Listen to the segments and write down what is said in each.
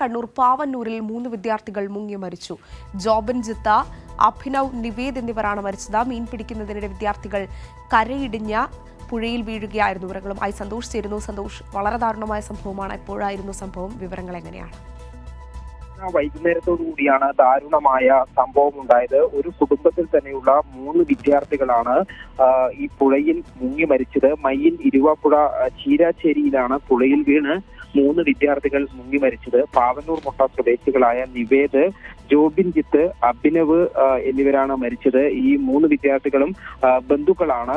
കണ്ണൂർ പാവന്നൂരിൽ മൂന്ന് വിദ്യാർത്ഥികൾ മുങ്ങി മരിച്ചു. ജോബൻ ജിത്ത അഭിനവ് നിവേദ് എന്നിവരാണ് മരിച്ചത്. മീൻ പിടിക്കുന്നതിനിടെ വിദ്യാർത്ഥികൾ കരയിടിഞ്ഞ പുഴയിൽ വീഴുകയായിരുന്നു വിവരങ്ങളുമായി സന്തോഷ് ചേരുന്നു. സന്തോഷ് വളരെ ദാരുണമായ സംഭവമാണ്. എപ്പോഴായിരുന്നു സംഭവം? വിവരങ്ങൾ എങ്ങനെയാണ്? വൈകുന്നേരത്തോടു കൂടിയാണ് ദാരുണമായ സംഭവം ഉണ്ടായത്. ഒരു കുടുംബത്തിൽ തന്നെയുള്ള മൂന്ന് വിദ്യാർത്ഥികളാണ് ഈ പുഴയിൽ മുങ്ങി മരിച്ചത്. മയ്യിൽ ഇരുവാപ്പുഴ ചീരാച്ചേരിയിലാണ് പുഴയിൽ വീണ് മൂന്ന് വിദ്യാർത്ഥികൾ മുങ്ങി മരിച്ചത് പാവന്നൂർ മുട്ട സ്വദേശികളായ നിവേദ് ജോബിൻ ജിത്ത് അഭിനവ് എന്നിവരാണ് മരിച്ചത്. ഈ മൂന്ന് വിദ്യാർത്ഥികളും ബന്ധുക്കളാണ്.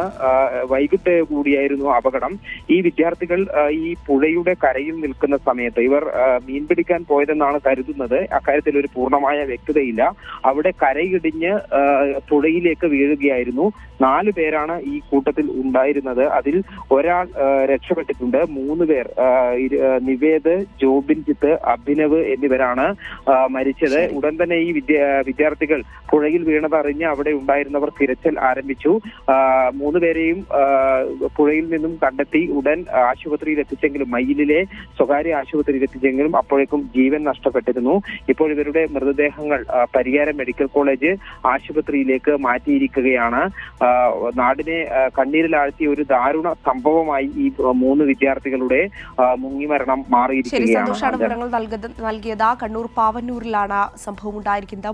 വൈകിട്ട് കൂടിയായിരുന്നു അപകടം. ഈ വിദ്യാർത്ഥികൾ ഈ പുഴയുടെ കരയിൽ നിൽക്കുന്ന സമയത്ത് ഇവർ മീൻപിടിക്കാൻ മീൻ പിടിക്കാൻ പോയതെന്നാണ് കരുതുന്നത്. അക്കാര്യത്തിൽ ഒരു പൂർണമായ വ്യക്തതയില്ല. അവിടെ കരയിടിഞ്ഞ് പുഴയിലേക്ക് വീഴുകയായിരുന്നു. നാല് പേരാണ് ഈ കൂട്ടത്തിൽ ഉണ്ടായിരുന്നത്. അതിൽ ഒരാൾ രക്ഷപ്പെട്ടിട്ടുണ്ട്. മൂന്ന് പേർ നിവേദ് ജോബിൻ ജിത്ത് അഭിനവ് എന്നിവരാണ് മരിച്ചത്. ഉടൻ തന്നെ ഈ വിദ്യ വിദ്യാർത്ഥികൾ പുഴയിൽ വീണതറിഞ്ഞ് അവിടെ ഉണ്ടായിരുന്നവർ തിരച്ചിൽ ആരംഭിച്ചു. മൂന്ന് പേരെയും പുഴയിൽ നിന്നും കണ്ടെത്തി ഉടൻ ആശുപത്രിയിൽ എത്തിച്ചെങ്കിലും മയിലിലെ സ്വകാര്യ ആശുപത്രിയിൽ എത്തിച്ചെങ്കിലും അപ്പോഴേക്കും ജീവൻ നഷ്ടപ്പെട്ടിരുന്നു. ഇപ്പോൾ ഇവരുടെ മൃതദേഹങ്ങൾ പരിയാരം മെഡിക്കൽ കോളേജ് ആശുപത്രിയിലേക്ക് മാറ്റിയിരിക്കുകയാണ്. നാടിനെ കണ്ണീരിലാഴ്ത്തിയ ഒരു ദാരുണ സംഭവമായി ഈ മൂന്ന് വിദ്യാർത്ഥികളുടെ മുങ്ങിമരണം മാറിയിരിക്കുകയാണ്. നൽകിയത് കണ്ണൂർ പാവന്നൂരിലാണ് സംഭവം. ഉണ്ടായിരിക്കുന്നത്